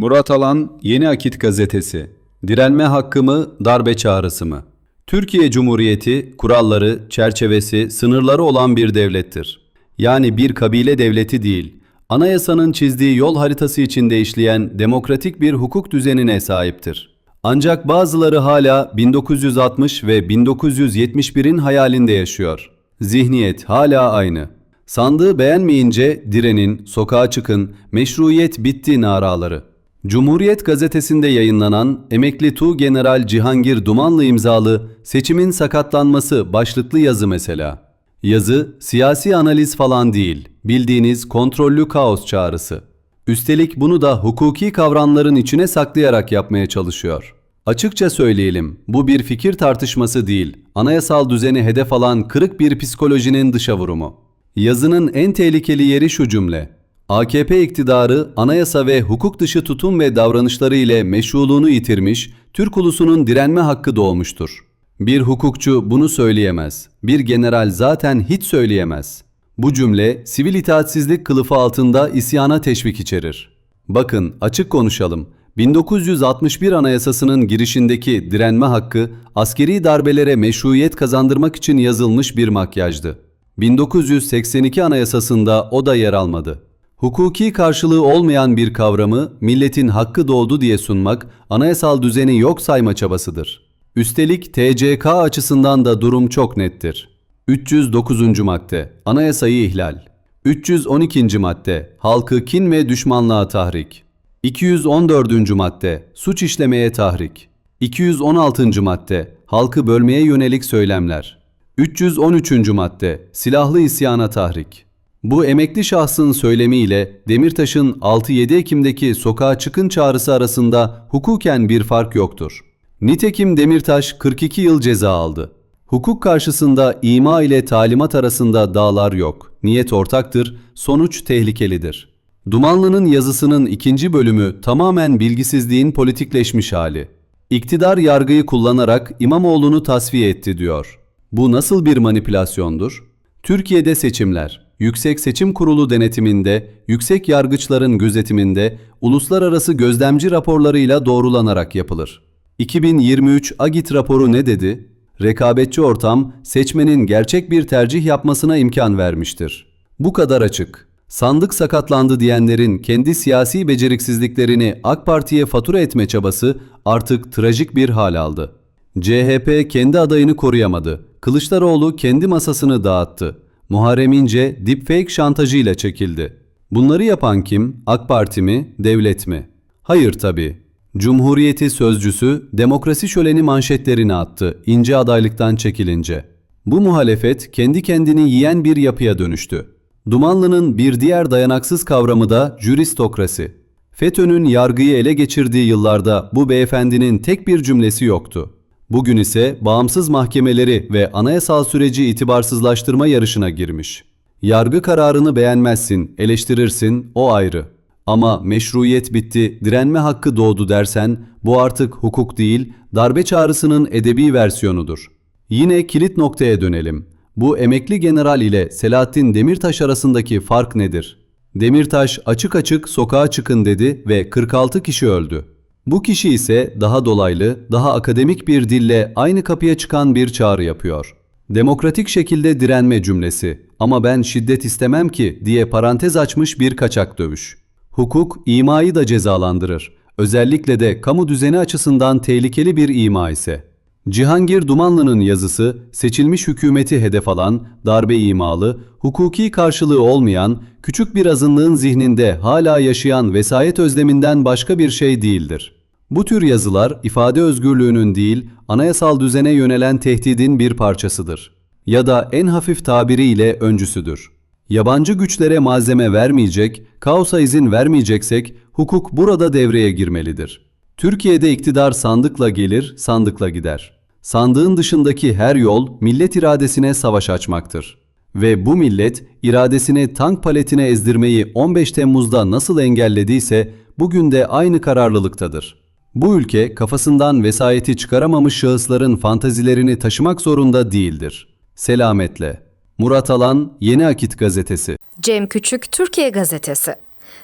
Murat Alan, Yeni Akit Gazetesi. Direnme hakkı mı, darbe çağrısı mı? Türkiye Cumhuriyeti, kuralları, çerçevesi, sınırları olan bir devlettir. Yani bir kabile devleti değil, anayasanın çizdiği yol haritası içinde işleyen demokratik bir hukuk düzenine sahiptir. Ancak bazıları hala 1960 ve 1971'in hayalinde yaşıyor. Zihniyet hala aynı. Sandığı beğenmeyince direnin, sokağa çıkın, meşruiyet bitti naraları. Cumhuriyet gazetesinde yayınlanan emekli Tu General Cihangir Dumanlı imzalı Seçimin Sakatlanması başlıklı yazı mesela. Yazı siyasi analiz falan değil, bildiğiniz kontrollü kaos çağrısı. Üstelik bunu da hukuki kavramların içine saklayarak yapmaya çalışıyor. Açıkça söyleyelim, bu bir fikir tartışması değil, anayasal düzeni hedef alan kırık bir psikolojinin dışa vurumu. Yazının en tehlikeli yeri şu cümle. AKP iktidarı anayasa ve hukuk dışı tutum ve davranışları ile meşruluğunu yitirmiş, Türk ulusunun direnme hakkı doğmuştur. Bir hukukçu bunu söyleyemez. Bir general zaten hiç söyleyemez. Bu cümle sivil itaatsizlik kılıfı altında isyana teşvik içerir. Bakın açık konuşalım. 1961 Anayasası'nın girişindeki direnme hakkı askeri darbelere meşruiyet kazandırmak için yazılmış bir makyajdı. 1982 Anayasası'nda o da yer almadı. Hukuki karşılığı olmayan bir kavramı milletin hakkı doğdu diye sunmak anayasal düzeni yok sayma çabasıdır. Üstelik TCK açısından da durum çok nettir. 309. madde Anayasayı ihlal 312. madde Halkı kin ve düşmanlığa tahrik 214. madde Suç işlemeye tahrik 216. madde Halkı bölmeye yönelik söylemler 313. madde Silahlı isyana tahrik bu emekli şahsın söylemiyle Demirtaş'ın 6-7 Ekim'deki sokağa çıkın çağrısı arasında hukuken bir fark yoktur. Nitekim Demirtaş 42 yıl ceza aldı. Hukuk karşısında ima ile talimat arasında dağlar yok. Niyet ortaktır, sonuç tehlikelidir. Dumanlı'nın yazısının ikinci bölümü tamamen bilgisizliğin politikleşmiş hali. İktidar yargıyı kullanarak İmamoğlu'nu tasfiye etti diyor. Bu nasıl bir manipülasyondur? Türkiye'de seçimler, Yüksek Seçim Kurulu denetiminde, yüksek yargıçların gözetiminde, uluslararası gözlemci raporlarıyla doğrulanarak yapılır. 2023 Agit raporu ne dedi? Rekabetçi ortam seçmenin gerçek bir tercih yapmasına imkan vermiştir. Bu kadar açık. Sandık sakatlandı diyenlerin kendi siyasi beceriksizliklerini AK Parti'ye fatura etme çabası artık trajik bir hal aldı. CHP kendi adayını koruyamadı. Kılıçdaroğlu kendi masasını dağıttı. Muharrem İnce deepfake şantajıyla çekildi. Bunları yapan kim? AK Parti mi, devlet mi? Hayır tabii. Cumhuriyeti sözcüsü demokrasi şöleni manşetlerini attı İnce adaylıktan çekilince. Bu muhalefet kendi kendini yiyen bir yapıya dönüştü. Dumanlı'nın bir diğer dayanaksız kavramı da juristokrasi. FETÖ'nün yargıyı ele geçirdiği yıllarda bu beyefendinin tek bir cümlesi yoktu. Bugün ise bağımsız mahkemeleri ve anayasal süreci itibarsızlaştırma yarışına girmiş. Yargı kararını beğenmezsin, eleştirirsin, o ayrı. Ama meşruiyet bitti, direnme hakkı doğdu dersen bu artık hukuk değil, darbe çağrısının edebi versiyonudur. Yine kilit noktaya dönelim. Bu emekli general ile Selahattin Demirtaş arasındaki fark nedir? Demirtaş açık açık sokağa çıkın dedi ve 46 kişi öldü. Bu kişi ise daha dolaylı, daha akademik bir dille aynı kapıya çıkan bir çağrı yapıyor. Demokratik şekilde direnme cümlesi ama ben şiddet istemem ki diye parantez açmış bir kaçak dövüş. Hukuk imayı da cezalandırır. Özellikle de kamu düzeni açısından tehlikeli bir ima ise. Cihangir Dumanlı'nın yazısı seçilmiş hükümeti hedef alan, darbe imalı, hukuki karşılığı olmayan, küçük bir azınlığın zihninde hala yaşayan vesayet özleminden başka bir şey değildir. Bu tür yazılar ifade özgürlüğünün değil, anayasal düzene yönelen tehdidin bir parçasıdır. Ya da en hafif tabiriyle öncüsüdür. Yabancı güçlere malzeme vermeyecek, kaosa izin vermeyeceksek hukuk burada devreye girmelidir. Türkiye'de iktidar sandıkla gelir, sandıkla gider. Sandığın dışındaki her yol millet iradesine savaş açmaktır. Ve bu millet iradesini tank paletine ezdirmeyi 15 Temmuz'da nasıl engellediyse bugün de aynı kararlılıktadır. Bu ülke kafasından vesayeti çıkaramamış şahısların fantazilerini taşımak zorunda değildir. Selametle. Murat Alan, Yeni Akit Gazetesi Cem Küçük Türkiye Gazetesi.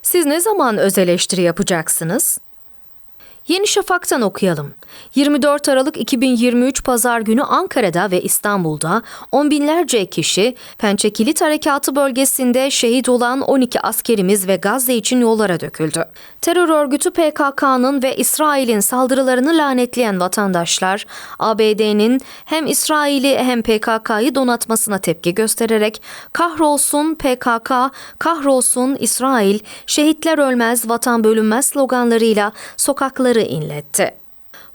Siz ne zaman öz eleştiri yapacaksınız? Yeni Şafak'tan okuyalım. 24 Aralık 2023 Pazar günü Ankara'da ve İstanbul'da on binlerce kişi Pençe Kilit Harekatı bölgesinde şehit olan 12 askerimiz ve Gazze için yollara döküldü. Terör örgütü PKK'nın ve İsrail'in saldırılarını lanetleyen vatandaşlar ABD'nin hem İsrail'i hem PKK'yı donatmasına tepki göstererek kahrolsun PKK, kahrolsun İsrail, şehitler ölmez, vatan bölünmez sloganlarıyla sokakları inletti.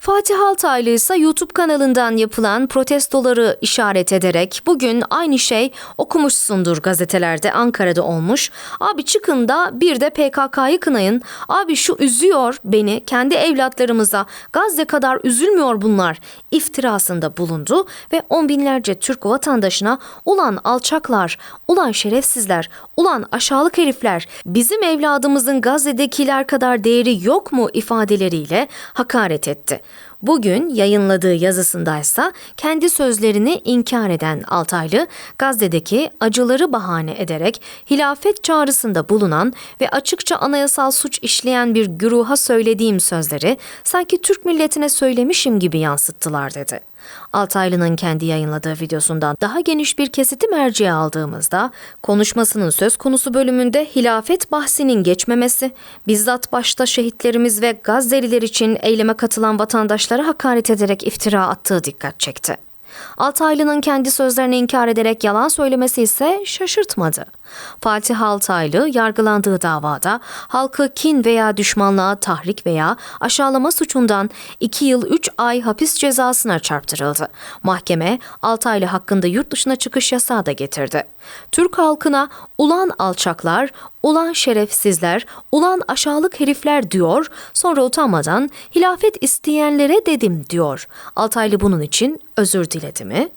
Fatih Altaylı ise YouTube kanalından yapılan protestoları işaret ederek bugün aynı şey okumuşsundur gazetelerde Ankara'da olmuş. Abi çıkın da bir de PKK'yı kınayın. Abi şu üzüyor beni kendi evlatlarımıza Gazze kadar üzülmüyor bunlar iftirasında bulundu ve on binlerce Türk vatandaşına ulan alçaklar, ulan şerefsizler, ulan aşağılık herifler bizim evladımızın Gazze'dekiler kadar değeri yok mu ifadeleriyle hakaret etti. Bugün yayınladığı yazısındaysa kendi sözlerini inkar eden Altaylı, Gazze'deki acıları bahane ederek hilafet çağrısında bulunan ve açıkça anayasal suç işleyen bir güruha söylediğim sözleri sanki Türk milletine söylemişim gibi yansıttılar dedi. Altaylı'nın kendi yayınladığı videosundan daha geniş bir kesiti merceğe aldığımızda konuşmasının söz konusu bölümünde hilafet bahsinin geçmemesi, bizzat başta şehitlerimiz ve Gazze'liler için eyleme katılan vatandaşlara hakaret ederek iftira attığı dikkat çekti. Altaylı'nın kendi sözlerini inkar ederek yalan söylemesi ise şaşırtmadı. Fatih Altaylı yargılandığı davada halkı kin veya düşmanlığa tahrik veya aşağılama suçundan 2 yıl 3 ay hapis cezasına çarptırıldı. Mahkeme Altaylı hakkında yurt dışına çıkış yasağı da getirdi. Türk halkına ulan alçaklar, ulan şerefsizler, ulan aşağılık herifler diyor, sonra utanmadan hilafet isteyenlere dedim diyor. Altaylı bunun için özür diledi mi?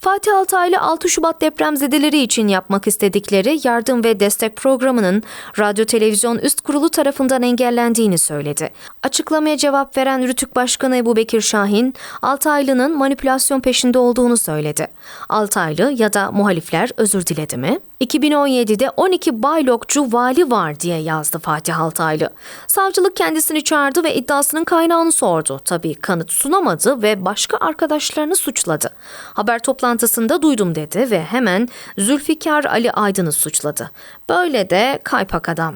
Fatih Altaylı 6 Şubat depremzedeleri için yapmak istedikleri yardım ve destek programının Radyo Televizyon Üst Kurulu tarafından engellendiğini söyledi. Açıklamaya cevap veren Rütük Başkanı Ebu Bekir Şahin, Altaylı'nın manipülasyon peşinde olduğunu söyledi. Altaylı ya da muhalifler özür diledi mi? 2017'de 12 baylokçu vali var diye yazdı Fatih Altaylı. Savcılık kendisini çağırdı ve iddiasının kaynağını sordu. Tabii kanıt sunamadı ve başka arkadaşlarını suçladı. Haber toplantısında duydum dedi ve hemen Zülfikar Ali Aydın'ı suçladı. Böyle de kaypak adam.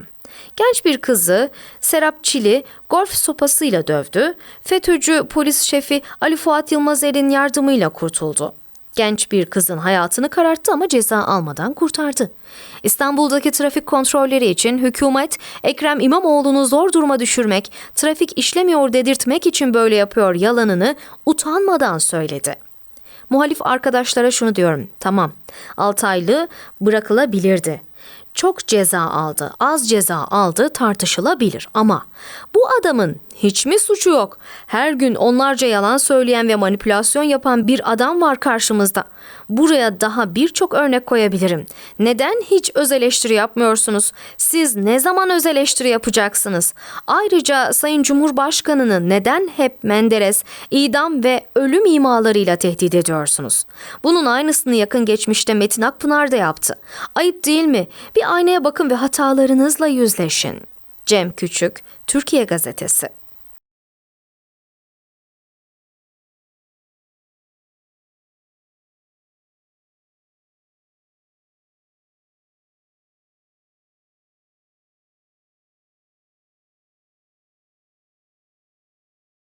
Genç bir kızı Serap Çili golf sopasıyla dövdü. FETÖ'cü polis şefi Ali Fuat Yılmazer'in yardımıyla kurtuldu. Genç bir kızın hayatını kararttı ama ceza almadan kurtardı. İstanbul'daki trafik kontrolleri için hükümet Ekrem İmamoğlu'nu zor duruma düşürmek, trafik işlemiyor dedirtmek için böyle yapıyor yalanını utanmadan söyledi. Muhalif arkadaşlara şunu diyorum. Tamam. Altaylı bırakılabilirdi. Çok ceza aldı, az ceza aldı tartışılabilir ama bu adamın hiç mi suçu yok? Her gün onlarca yalan söyleyen ve manipülasyon yapan bir adam var karşımızda. Buraya daha birçok örnek koyabilirim. Neden hiç öz eleştiri yapmıyorsunuz? Siz ne zaman öz eleştiri yapacaksınız? Ayrıca Sayın Cumhurbaşkanı'nı neden hep Menderes, idam ve ölüm imalarıyla tehdit ediyorsunuz? Bunun aynısını yakın geçmişte Metin Akpınar da yaptı. Ayıp değil mi? Bir aynaya bakın ve hatalarınızla yüzleşin. Cem Küçük, Türkiye Gazetesi